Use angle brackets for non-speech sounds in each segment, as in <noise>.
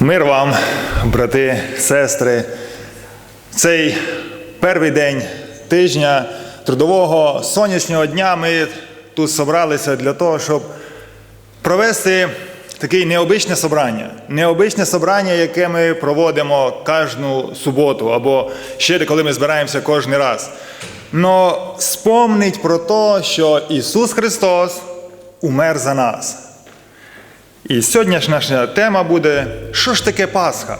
Мир вам, брати, сестри. Цей перший день тижня трудового сонячного дня ми тут зібралися для того, щоб провести таке необичне собрання. Необичне собрання, яке ми проводимо кожну суботу, або ще коли ми збираємося кожен раз. Но спомнить про те, що Ісус Христос умер за нас. І сьогоднішня наша тема буде, що ж таке Пасха?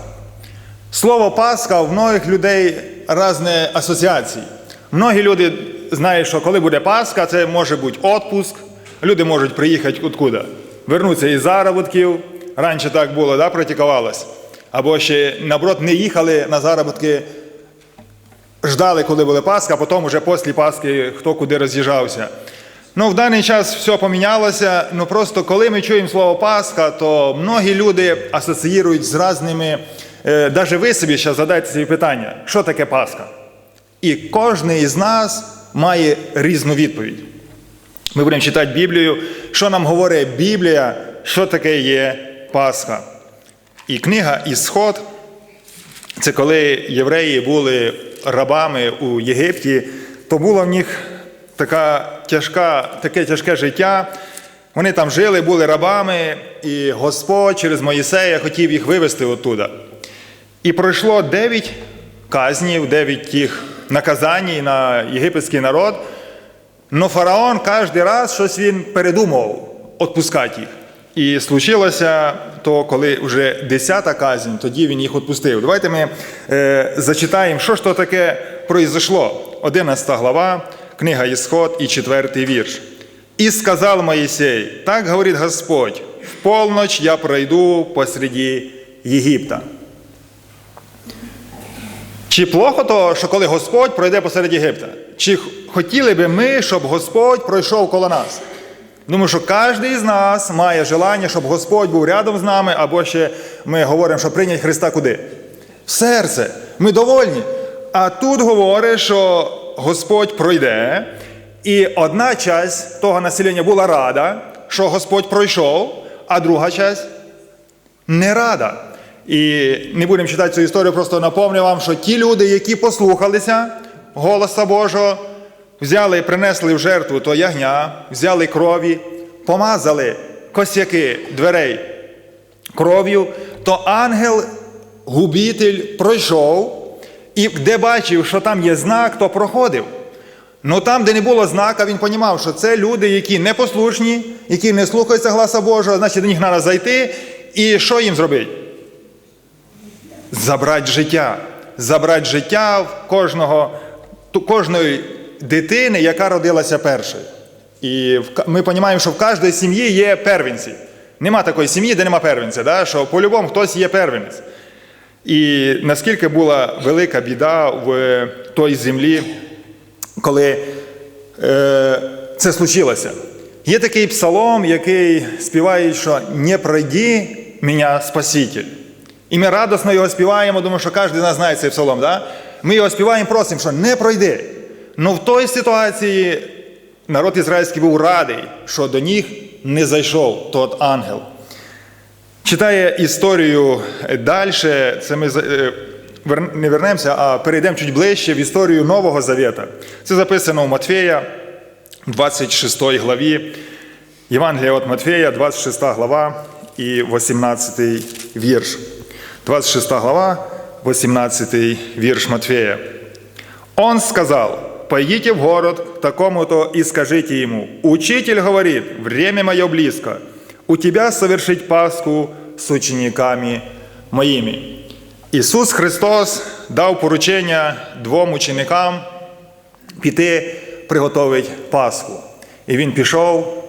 Слово Пасха в многих людей різні асоціації. Многі люди знають, що коли буде Пасха, це може бути відпуск. Люди можуть приїхати откуда? Вернутися із заробітків. Раніше так було, да, практикувалось. Або ще, наоборот, не їхали на заробітки, ждали, коли буде Пасха, а потім вже після Пасхи хто куди роз'їжджався. Ну, в даний час все помінялося. Ну просто коли ми чуємо слово Пасха, то многі люди асоціюють з різними. Е, навіть ви собі зараз задайте собі питання, що таке Пасха? І кожен із нас має різну відповідь. Ми будемо читати Біблію, що нам говорить Біблія, що таке є Пасха. І книга Ісход це коли євреї були рабами у Єгипті, то було в них така тяжка, таке тяжке життя. Вони там жили, були рабами, і Господь через Моїсея хотів їх вивезти оттуда. І пройшло дев'ять казнів, дев'ять тих наказань на єгипетський народ. Но фараон кожен раз щось він передумав відпускати їх. І случилося то, коли вже десята казнь, тоді він їх відпустив. Давайте ми е, зачитаємо, що ж то таке произошло. 11 глава, книга Ісход і 4 вірш. «І сказав Моїсей, так говорить Господь, в полночь я пройду посреди Єгипта. Чи плохо то, що коли Господь пройде посеред Єгипта? Чи хотіли би ми, щоб Господь пройшов коло нас? Думаю, що кожен з нас має желання, щоб Господь був рядом з нами, або ще ми говоримо, що прийнять Христа куди? В серце. Ми довольні. А тут говорить, що Господь пройде, і одна часть того населення була рада, що Господь пройшов, а друга часть не рада. І не будемо читати цю історію, просто напомню вам, що ті люди, які послухалися голоса Божого, взяли принесли в жертву то ягня, взяли крові, помазали косяки дверей кров'ю, то ангел-губитель пройшов, і де бачив, що там є знак, то проходив. Ну там, де не було знака, він розумів, що це люди, які непослушні, які не слухаються гласа Божого, значить до них треба зайти. І що їм зробити? Забрати життя. Забрати життя в кожного, кожної дитини, яка родилася першою. І ми розуміємо, що в кожній сім'ї є первенці. Нема такої сім'ї, де нема первенця, да? що по-любому хтось є первенець. І наскільки була велика біда в той землі, коли е, це случилося. Є такий псалом, який співає, що не пройди мене Спаситель. І ми радосно його співаємо, думаю, що кожен з нас знає цей псалом. Да? Ми його співаємо, просимо, що не пройди. Ну в той ситуації народ ізраїльський був радий, що до них не зайшов тот ангел. Читає історію далі, це ми е, не вернемося, а перейдемо чуть ближче в історію Нового Завета. Це записано у Матфея, 26 главі. Євангелія від Матфея, 26 глава і 18 вірш. 26 глава, 18 вірш Матфея. Он сказал, пойдите в город такому-то и скажите ему, учитель говорит, время мое близко, у тебя совершить Пасху с учениками моїми. Ісус Христос дав поручення двом ученикам піти приготовити Пасху. І він пішов,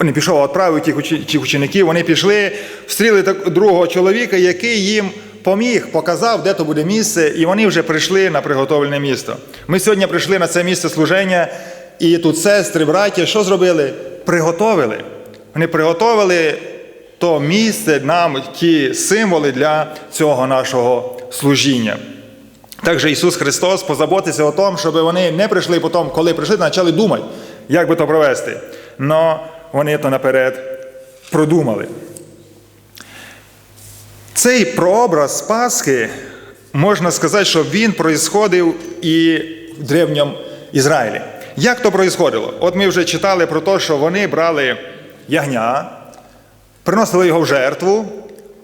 не пішов, а відправив тих учеників, вони пішли, встріли другого чоловіка, який їм поміг, показав, де то буде місце, і вони вже прийшли на приготовлене місто. Ми сьогодні прийшли на це місце служення, і тут сестри, браті, що зробили? Приготовили. Вони приготовили то місце нам, ті символи для цього нашого служіння. Також Ісус Христос позаботився о тому, щоб вони не прийшли потім, коли прийшли, почали думати, як би то провести. Но вони то наперед продумали. Цей прообраз Пасхи, можна сказати, що він происходив і в древньому Ізраїлі. Як то происходило? От ми вже читали про те, що вони брали ягня, приносили його в жертву,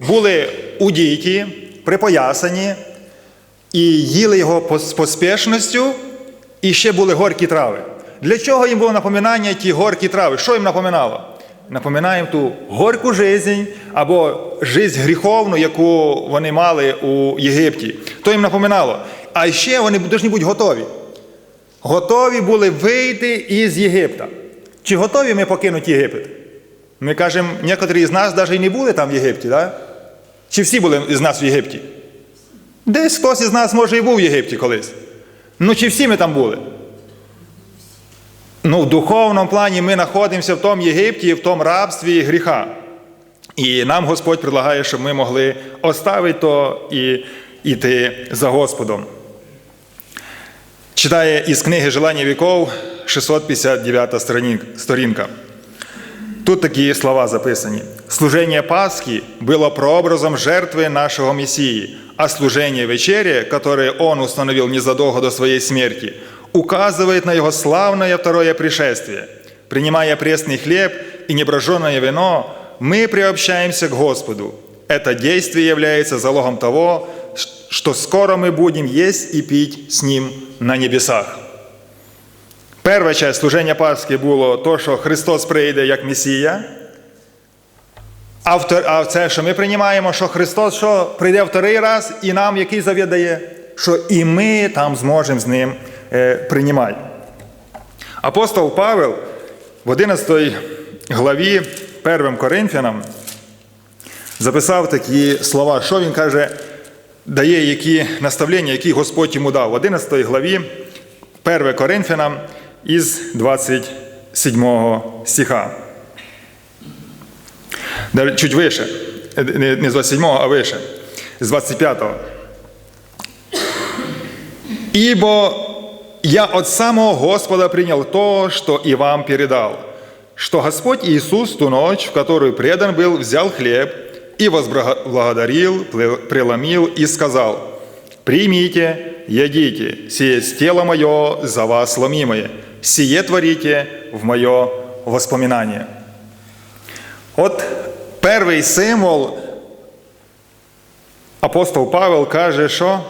були удіті, припоясані і їли його з поспішністю, і ще були горькі трави. Для чого їм було напоминання ті горькі трави? Що їм напоминало? Напоминає ту горьку жизнь або жизнь гріховну, яку вони мали у Єгипті. То їм напоминало. А ще вони повинні бути готові. Готові були вийти із Єгипта. Чи готові ми покинути Єгипет? Ми кажемо, некоторі з нас навіть і не були там в Єгипті, так? Чи всі були з нас в Єгипті? Десь хтось із нас, може, і був в Єгипті колись. Ну, чи всі ми там були? Ну, в духовному плані ми знаходимося в тому Єгипті, в тому рабстві гріха. І нам Господь предлагає, щоб ми могли оставити то і йти за Господом. Читає із книги Желання віков 659 сторінка- сторінка. Тут такі слова записані. Служение Пасхи было прообразом жертвы нашего Мессии, а служение вечери, которое Он установил незадолго до своей смерти, указывает на Его славное второе пришествие. Принимая пресный хлеб и неброженное вино, мы приобщаемся к Господу. Это действие является залогом того, что скоро мы будем есть и пить с Ним на небесах. Перша часть служення Пасхи було то, що Христос прийде як Месія. А це, що ми приймаємо, що Христос що прийде вторий раз і нам який завіт дає, що і ми там зможемо з ним е, приймати. Апостол Павел в 11 главі 1 Коринфянам записав такі слова, що він каже, дає які наставлення, які Господь йому дав. В 11 главі 1 Коринфянам із 27 стиха. Чуть вище. Не з 27, а вище. З 25. Ибо я от самого Господа принял то, что и вам передал, что Господь Иисус ту ночь, в которую предан был, взял хлеб и возблагодарил, преломил и сказал, «Примите, едите, сие тело мое за вас ломимое, сие творите в мое воспоминание». От перший символ апостол Павел каже, що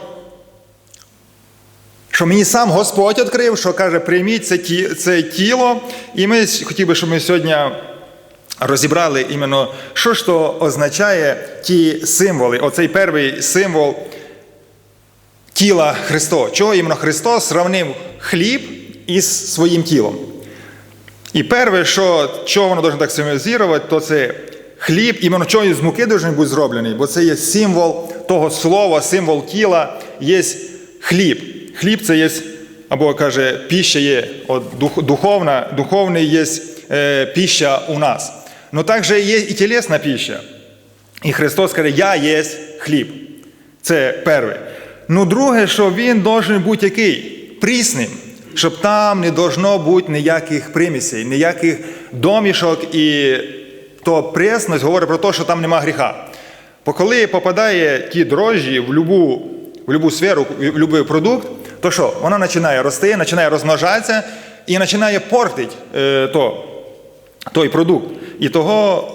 що мені сам Господь відкрив, що каже, прийміть це, ті, це тіло. І ми хотів би, щоб ми сьогодні розібрали іменно, що ж то означає ті символи. Оцей перший символ тіла Христо. Чого іменно Христос сравнив хліб із своїм тілом. І перше, що, чого воно должно так символізувати, то це хліб, іменно чого з муки должен бути зроблений, бо це є символ того слова, символ тіла, є хліб. Хліб це є, або каже, піща є от, духовна, духовний є е, піща у нас. Но також є і тілесна піща. І Христос каже, я є хліб. Це перше. Ну, друге, що він должен бути який? Прісним. Щоб там не должно бути ніяких примісей, ніяких домішок, і то пресність говорить про те, що там нема гріха. Бо коли попадає ті дрожжі в любу, в любу сферу, в будь-який продукт, то що? Вона починає рости, починає розмножатися і починає портити е, то, той продукт. І того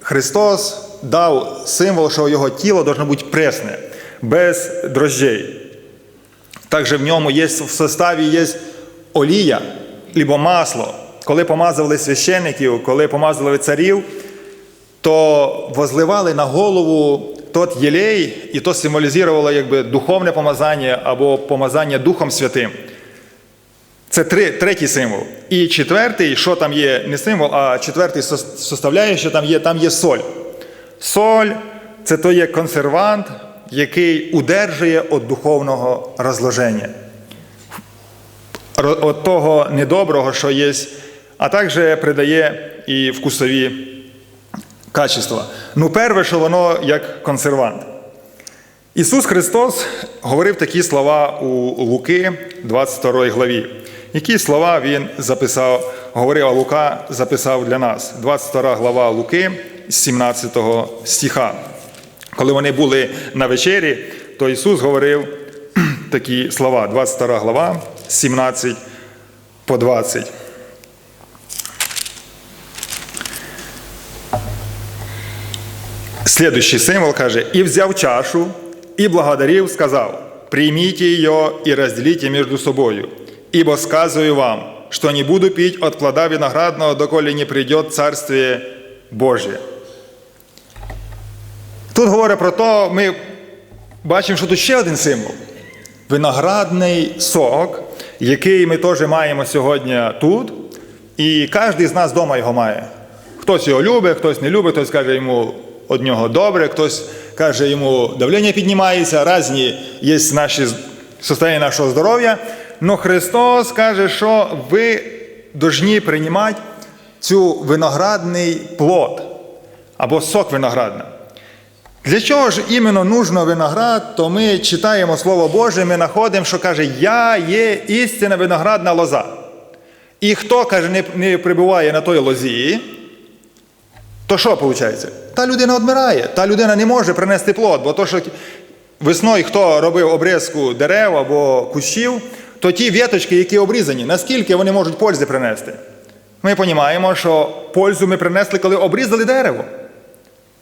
Христос дав символ, що його тіло должно бути пресне, без дрожжей. Також в ньому є в составі є олія, либо масло. Коли помазували священників, коли помазували царів, то возливали на голову тот єлей, і то символізувало якби духовне помазання або помазання Духом Святим. Це три, третій символ. І четвертий, що там є, не символ, а четвертий составляючий, там є, там є соль. Соль це то є консервант, який удержує від духовного розложення, від того недоброго, що є, а також придає і вкусові качества. Ну, перше, що воно як консервант. Ісус Христос говорив такі слова у Луки, 22 главі. Які слова Він записав, говорив, а Лука записав для нас. 22 глава Луки, 17 стиха. коли вони були на вечері, то Ісус говорив <clears throat> такі слова, 22 глава, 17 по 20. Следующий символ каже, «И взяв чашу, и благодарив, сказав, «Примите ее и разделите между собою, ибо сказываю вам, что не буду пить от плода виноградного, доколе не придет Царствие Божие». Тут говорить про то, ми бачимо, що тут ще один символ. Виноградний сок, який ми теж маємо сьогодні тут, і кожен з нас вдома його має. Хтось його любить, хтось не любить, хтось каже йому од нього добре, хтось каже йому давлення піднімається, різні є наші состояння нашого здоров'я. Но Христос каже, що ви повинні приймати цю виноградний плод або сок виноградний. Для чого ж іменно нужно виноград, то ми читаємо Слово Боже, ми знаходимо, що каже, Я є істинна виноградна лоза. І хто, каже, не, не прибуває на той лозі, то що виходить? Та людина відмирає, та людина не може принести плод, бо то, що весною хто робив обрізку дерев або кущів, то ті віточки, які обрізані, наскільки вони можуть пользи принести? Ми розуміємо, що пользу ми принесли, коли обрізали дерево.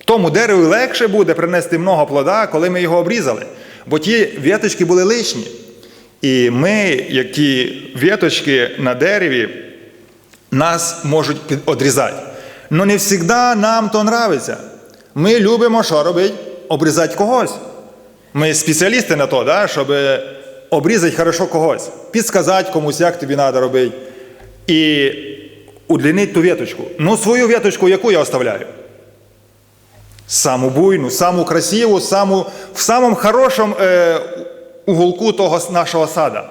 Тому дереву легше буде принести много плода, коли ми його обрізали. Бо ті віточки були лишні. І ми, як ті віточки на дереві, нас можуть одрізати. Але не завжди нам то нравиться. Ми любимо що робити? Обрізати когось. Ми спеціалісти на то, да? щоб обрізати хорошо когось, підсказати комусь, як тобі треба робити. І удлінити ту віточку. Ну, свою віточку, яку я оставляю? Саму буйну, саму красиву, саму, в самому хорошому е, уголку того нашого сада.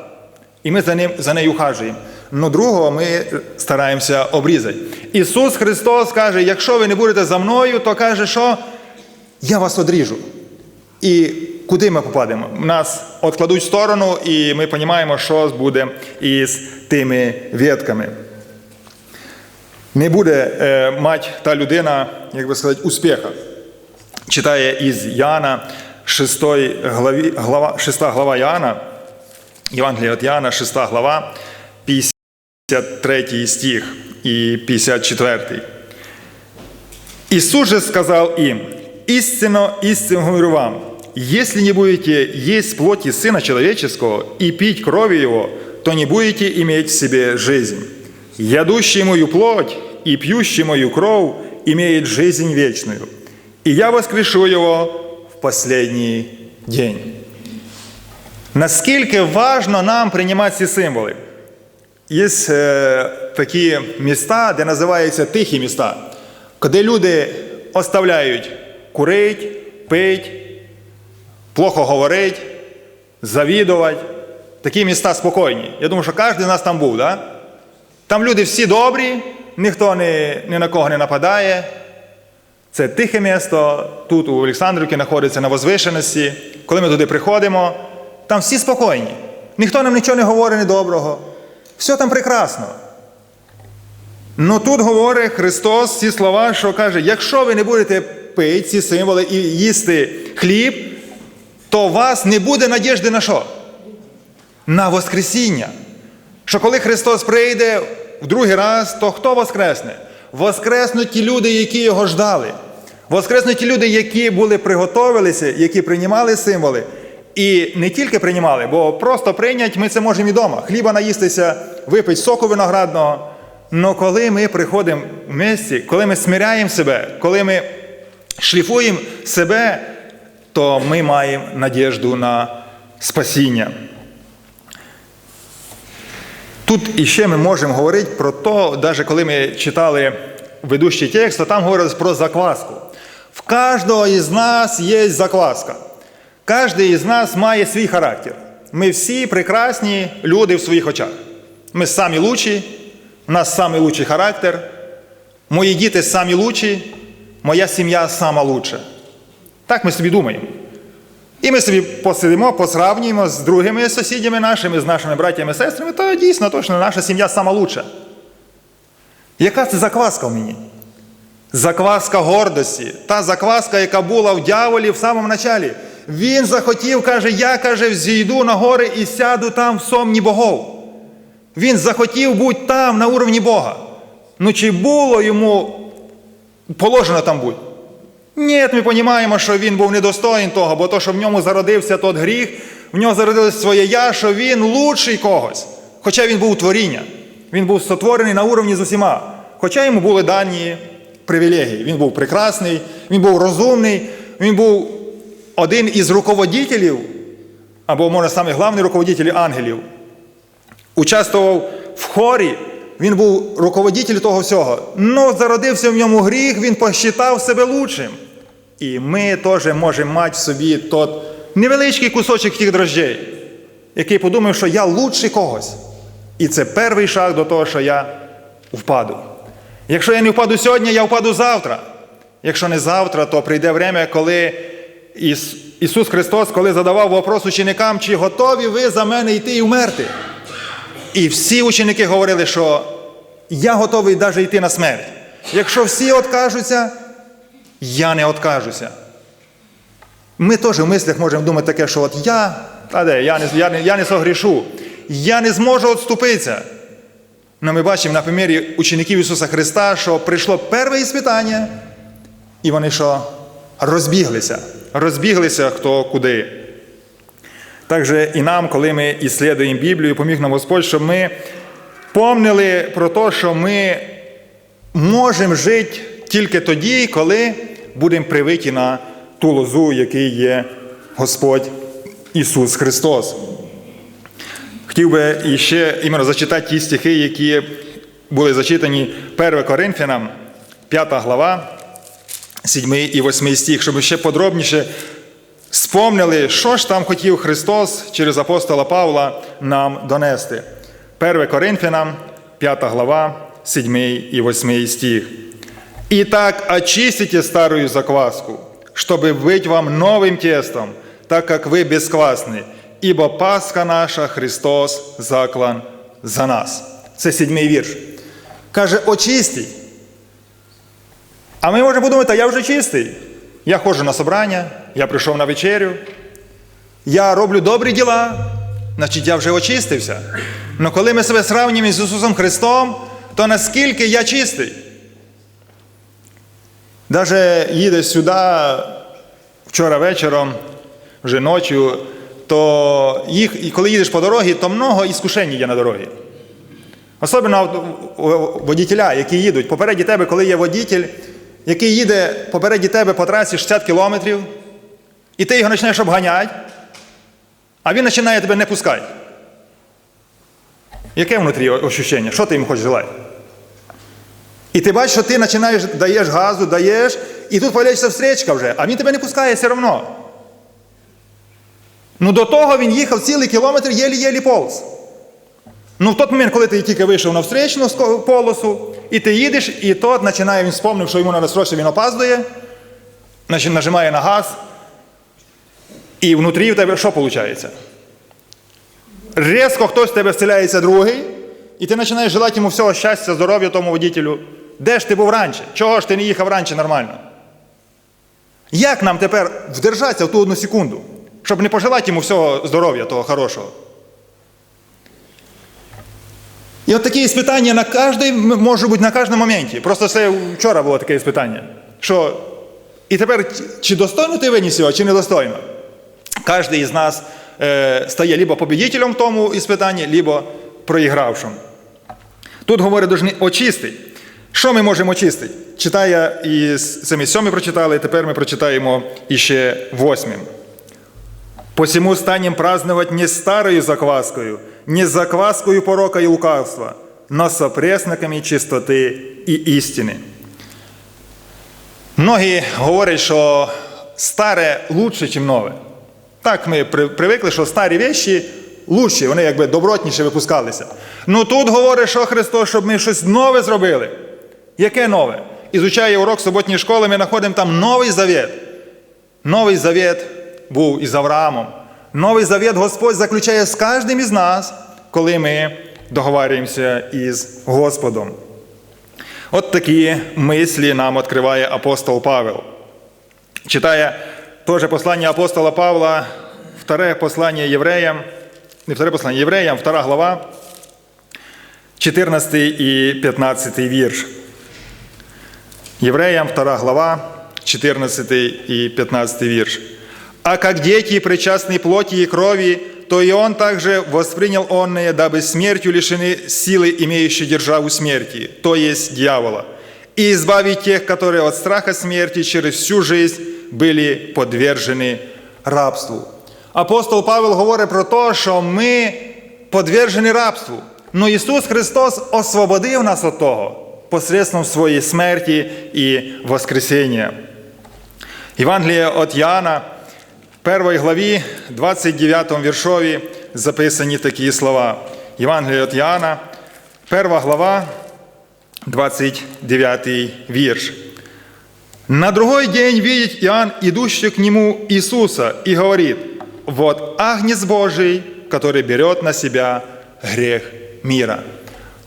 І ми за, ним, за нею ухажуємо. Ну, другого ми стараємося обрізати. Ісус Христос каже: якщо ви не будете за мною, то каже, що я вас одріжу. І куди ми попадемо? Нас відкладуть в сторону, і ми розуміємо, що буде із тими ветками. Не буде е, мати та людина, як би сказати, успіха. Читає із Яна, 6 главі, глава, 6 глава Яна, Євангелія від Яна, 6 глава, 53 стих і 54. Ісус же сказав їм, истинно, истинно говорю вам, если не будете есть плоти Сына Человеческого и пить крови Его, то не будете иметь в себе жизнь. Ядущий мою плоть и пьющий мою кровь имеет жизнь вечную, и я воскрешу его в последний день. Наскільки важно нам приймати ці символи? Є е, такі міста, де називаються тихі міста, де люди оставляють курить, пить, плохо говорить, завідувати. Такі міста спокійні. Я думаю, що кожен з нас там був. Да? Там люди всі добрі, ніхто ні, ні на кого не нападає. Це тихе місто, тут у Олександрівці знаходиться на возвишеності. Коли ми туди приходимо, там всі спокійні. Ніхто нам нічого не говорить недоброго. Все там прекрасно. Ну тут говорить Христос ці слова, що каже: якщо ви не будете пити ці символи і їсти хліб, то у вас не буде надіжди на що? На Воскресіння. Що коли Христос прийде в другий раз, то хто воскресне? Воскреснуть ті люди, які його ждали. Воскреснуть ті люди, які були приготовилися, які приймали символи. І не тільки приймали, бо просто прийняти ми це можемо і вдома. Хліба наїстися, випити соку виноградного. Але коли ми приходимо в місці, коли ми смиряємо себе, коли ми шліфуємо себе, то ми маємо надіжду на спасіння. Тут іще ми можемо говорити про те, навіть коли ми читали ведущий текст, то там говорилось про закваску. В кожного із нас є закваска. Кожен із нас має свій характер. Ми всі прекрасні люди в своїх очах. Ми самі лучші, у нас самий лучший характер. Мої діти самі лучші, моя сім'я сама лучша. Так ми собі думаємо. І ми собі посидимо, посравнюємо з другими сусідями нашими, з нашими братями і сестрами, то дійсно точно наша сім'я сама лучша. Яка це закваска в мені? Закваска гордості, та закваска, яка була в дяволі в самому началі. Він захотів, каже, я каже, зійду на гори і сяду там в сомні богов. Він захотів бути там, на уровні Бога. Ну чи було йому положено там бути? Ні, ми розуміємо, що він був недостоїн того, бо то, що в ньому зародився тот гріх, в нього зародилось своє я, що він лучший когось. Хоча він був творіння. Він був сотворений на уровні з усіма. Хоча йому були дані привілегії. Він був прекрасний, він був розумний, він був один із руководителів, або, може, саме головний руководитель ангелів. Участвував в хорі, він був руководитель того всього. Ну, зародився в ньому гріх, він посчитав себе лучшим. І ми теж можемо мати в собі тот невеличкий кусочок тих дрожжей, який подумав, що я лучший когось. І це перший шаг до того, що я впаду. Якщо я не впаду сьогодні, я впаду завтра. Якщо не завтра, то прийде время, коли Іс- Ісус Христос, коли задавав вопрос ученикам, чи готові ви за мене йти і вмерти. І всі ученики говорили, що я готовий навіть йти на смерть. Якщо всі откажуться, я не откажуся. Ми теж в мислях можемо думати таке, що от я, та де, я не, я не, я не согрішу, я не зможу відступитися. Ну, ми бачимо на примірі учеників Ісуса Христа, що прийшло перше іспитання, і вони що? Розбіглися. Розбіглися хто куди. Також і нам, коли ми іслідуємо Біблію, поміг нам Господь, щоб ми помнили про те, що ми можемо жити тільки тоді, коли будемо привиті на ту лозу, який є Господь Ісус Христос. Хотів би іще іменно зачитати ті стихи, які були зачитані 1 Коринфянам, 5 глава, 7 і 8 стих, щоб ще подробніше спомнили, що ж там хотів Христос через апостола Павла нам донести. 1 Коринфянам, 5 глава, 7 і 8 стих. «Итак, очистите старую закваску, чтобы быть вам новым тестом, так как вы бесквасны, ибо Пасха наша Христос заклан за нас». Це сідьмий вірш. Каже, очистіть. А ми можемо подумати, я вже чистий. Я ходжу на собрання, я прийшов на вечерю, я роблю добрі діла, значить я вже очистився. Але коли ми себе сравнюємо з Ісусом Христом, то наскільки я чистий? Даже їде сюди вчора вечором, вже ночі, то їх, і коли їдеш по дорозі, то много іскушень є на дорозі. Особливо водітеля, які їдуть. Попереді тебе, коли є водітель, який їде попереді тебе по трасі 60 кілометрів, і ти його починаєш обганяти, а він починає тебе не пускати. Яке внутрі ощущення? Що ти йому хочеш желати? І ти бачиш, що ти починаєш, даєш газу, даєш, і тут появляється встречка вже, а він тебе не пускає все одно. Ну до того він їхав цілий кілометр єлі-єлі полз. Ну, в той момент, коли ти тільки вийшов на встречну полосу, і ти їдеш, і тот починає, він спомнив, що йому треба срочно, він опаздує, значить, нажимає на газ, і внутрі в тебе що виходить? Резко хтось в тебе вселяється другий, і ти починаєш желати йому всього щастя, здоров'я тому водітелю. Де ж ти був раніше? Чого ж ти не їхав раніше нормально? Як нам тепер вдержатися в ту одну секунду, щоб не пожелати йому всього здоров'я, того хорошого? І от такі іспитання на кожний, може бути на кожному моменті. Просто це вчора було таке іспитання. Що і тепер чи достойно ти виніс його, чи недостойно? Кожен із нас е, стає либо победителем в тому іспитанні, либо проігравшим. Тут говорить, должны очистити. Що ми можемо очистити? Читає і це ми сьомий прочитали, тепер ми прочитаємо іще восьмим. Посему станем праздновать не старою закваскою, не закваскою порока и лукавства, но со пресноками чистоти і істини. Многі говорять, що старе лучше, ніж нове. Так ми при- привикли, що старі вещі лучші, вони якби добротніше випускалися. Ну тут говорить, що Христос, щоб ми щось нове зробили. Яке нове? Ізучає урок суботньої школи, ми знаходимо там новий завіт. Новий завіт був із Авраамом. Новий завіт Господь заключає з кожним із нас, коли ми договарюємося із Господом. От такі мислі нам відкриває апостол Павел. Читає теж послання апостола Павла, вторе послання євреям, не вторе послання євреям, втора глава, 14 і 15 вірш. Евреям 2 глава, 14 и 15 вирш. «А как дети, причастные плоти и крови, то и он также воспринял онное, дабы смертью лишены силы, имеющей державу смерти, то есть дьявола, и избавить тех, которые от страха смерти через всю жизнь были подвержены рабству». Апостол Павел говорить про те, що ми подвержені рабству. Ну Ісус Христос освободив нас від того посредством своєї смерті і Воскресіння. Євангеліє від Яна, в 1 главі, 29 віршові записані такі слова. Євангеліє від Яна, 1 глава, 29 вірш. На другой день видит Иоанн, идущий к нему Иисуса, и говорит, вот Агнец Божий, который берет на себя грех мира.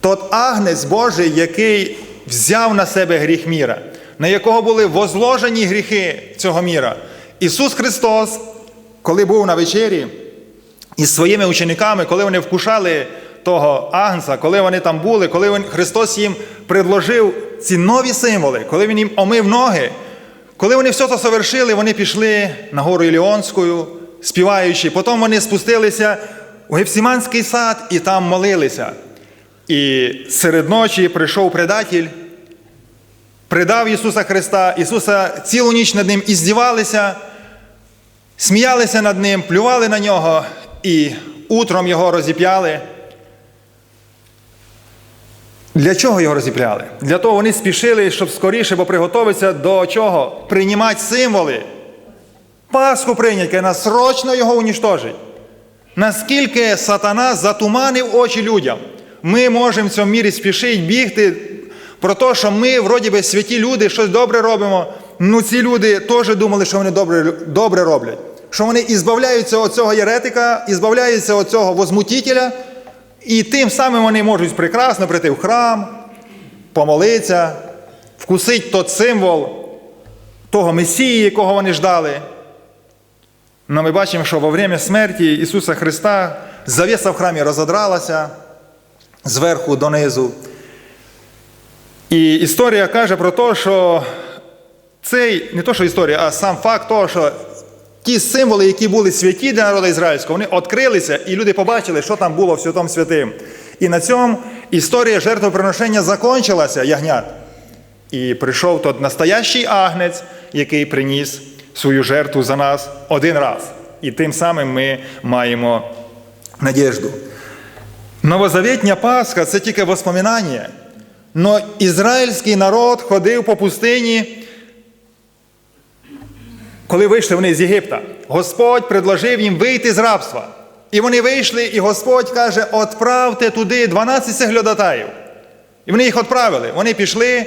Тот Агнець Божий, який взяв на себе гріх міра, на якого були возложені гріхи цього міра. Ісус Христос, коли був на вечері із своїми учениками, коли вони вкушали того Агнца, коли вони там були, коли він, Христос їм предложив ці нові символи, коли Він їм омив ноги, коли вони все це совершили, вони пішли на гору Іліонську, співаючи. Потім вони спустилися у Гефсіманський сад і там молилися. І серед ночі прийшов предатель, предав Ісуса Христа, Ісуса цілу ніч над ним іздівалися, сміялися над ним, плювали на нього і утром його розіп'яли. Для чого його розіп'яли? Для того вони спішили, щоб скоріше, бо приготуватися до чого? Приймати символи. Пасху прийнять, нас срочно його уніштожить. Наскільки сатана затуманив очі людям, ми можемо в цьому мірі спішити, бігти про те, що ми, вроді би, святі люди, щось добре робимо. Ну, ці люди теж думали, що вони добре, добре роблять. Що вони ізбавляються від цього єретика, ізбавляються від цього возмутителя, і тим самим вони можуть прекрасно прийти в храм, помолитися, вкусити тот символ того Месії, якого вони ждали. Но ми бачимо, що во время смерті Ісуса Христа завіса в храмі розодралася зверху донизу. І історія каже про те, що цей, не то, що історія, а сам факт того, що ті символи, які були святі для народу ізраїльського, вони відкрилися, і люди побачили, що там було в Святому Святим. І на цьому історія жертвоприношення закончилася, ягнят. І прийшов тот настоящий агнець, який приніс свою жертву за нас один раз. І тим самим ми маємо надіжду. Новозавітня Пасха це тільки воспоминання. Но ізраїльський народ ходив по пустині, коли вийшли вони з Єгипта. Господь предложив їм вийти з рабства. І вони вийшли, і Господь каже: отправте туди 12 сеглядатаїв. І вони їх відправили. Вони пішли,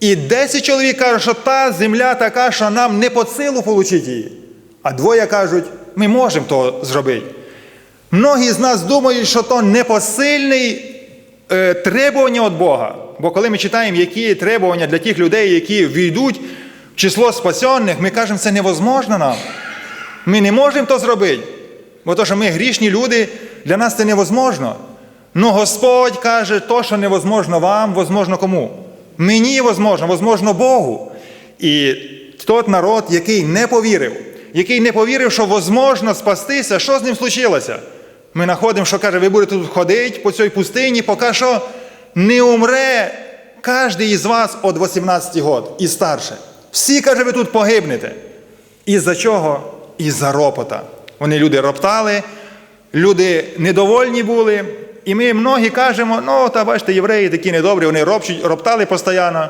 і 10 чоловік кажуть, що та земля така, що нам не по силу отримати її. А двоє кажуть, ми можемо то зробити. Многі з нас думають, що то непосильний е, требування від Бога. Бо коли ми читаємо, які требування для тих людей, які війдуть число спасенних, ми кажемо, це невозможно нам. Ми не можемо то зробити. Бо то, що ми грішні люди, для нас це невозможно. Ну Господь каже, то, що невозможно вам, возможно кому? Мені возможно, возможно Богу. І тот народ, який не повірив, який не повірив, що возможно спастися, що з ним случилося? Ми знаходимо, що каже, ви будете тут ходити по цій пустині, поки що не умре кожен із вас від 18 років і старше. Всі, каже, ви тут погибнете. Із-за чого? Із-за ропота. Вони люди роптали, люди недовольні були. І ми многі кажемо, ну, та бачите, євреї такі недобрі, вони ропчуть, роптали постійно.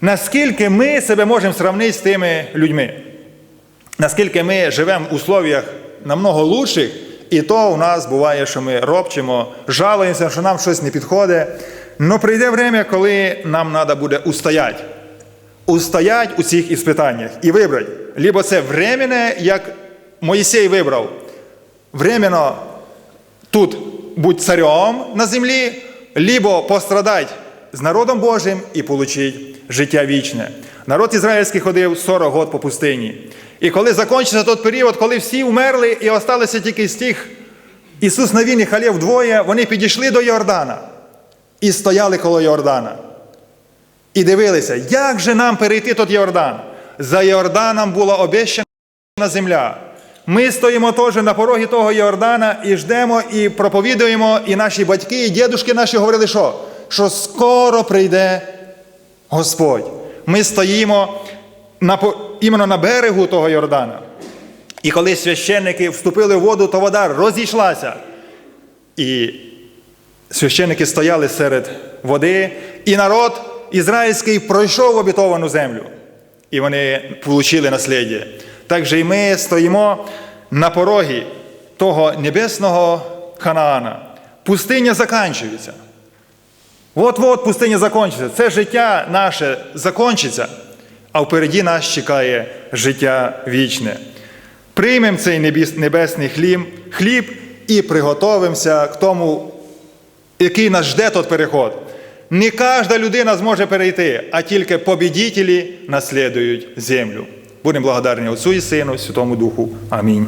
Наскільки ми себе можемо сравнити з тими людьми? Наскільки ми живемо в условіях намного лучших, і то у нас буває, що ми робчимо, жалуємося, що нам щось не підходить. Но прийде время, коли нам треба буде устояти. Устоять у цих іспитаннях і вибрати. Либо це временне, як Моїсей вибрав. Временно тут будь царем на землі, либо пострадати з народом Божим і получить життя вічне. Народ ізраїльський ходив 40 год по пустині. І коли закінчився той період, коли всі вмерли і осталися тільки з тих Ісус Навін і Халєв двоє, вони підійшли до Йордана і стояли коло Йордана. І дивилися, як же нам перейти тот Йордан. За Йорданом була обіщена земля. Ми стоїмо теж на порогі того Йордана і ждемо, і проповідуємо, і наші батьки, і дідушки наші говорили, що? Що скоро прийде Господь. Ми стоїмо на, іменно на берегу того Йордана. І коли священники вступили в воду, то вода розійшлася. І священники стояли серед води, і народ ізраїльський пройшов обітовану землю. І вони отримали наслідя. Так же і ми стоїмо на порогі того небесного Ханаана. Пустиня закінчується. От-от пустиня закінчиться. Це життя наше закінчиться, а впереді нас чекає життя вічне. Приймемо цей небесний хліб, хліб і приготовимося к тому, який нас жде тот переход. Не кожна людина зможе перейти, а тільки побідітелі наслідують землю. Будемо благодарні Отцу і Сину, Святому Духу. Амінь.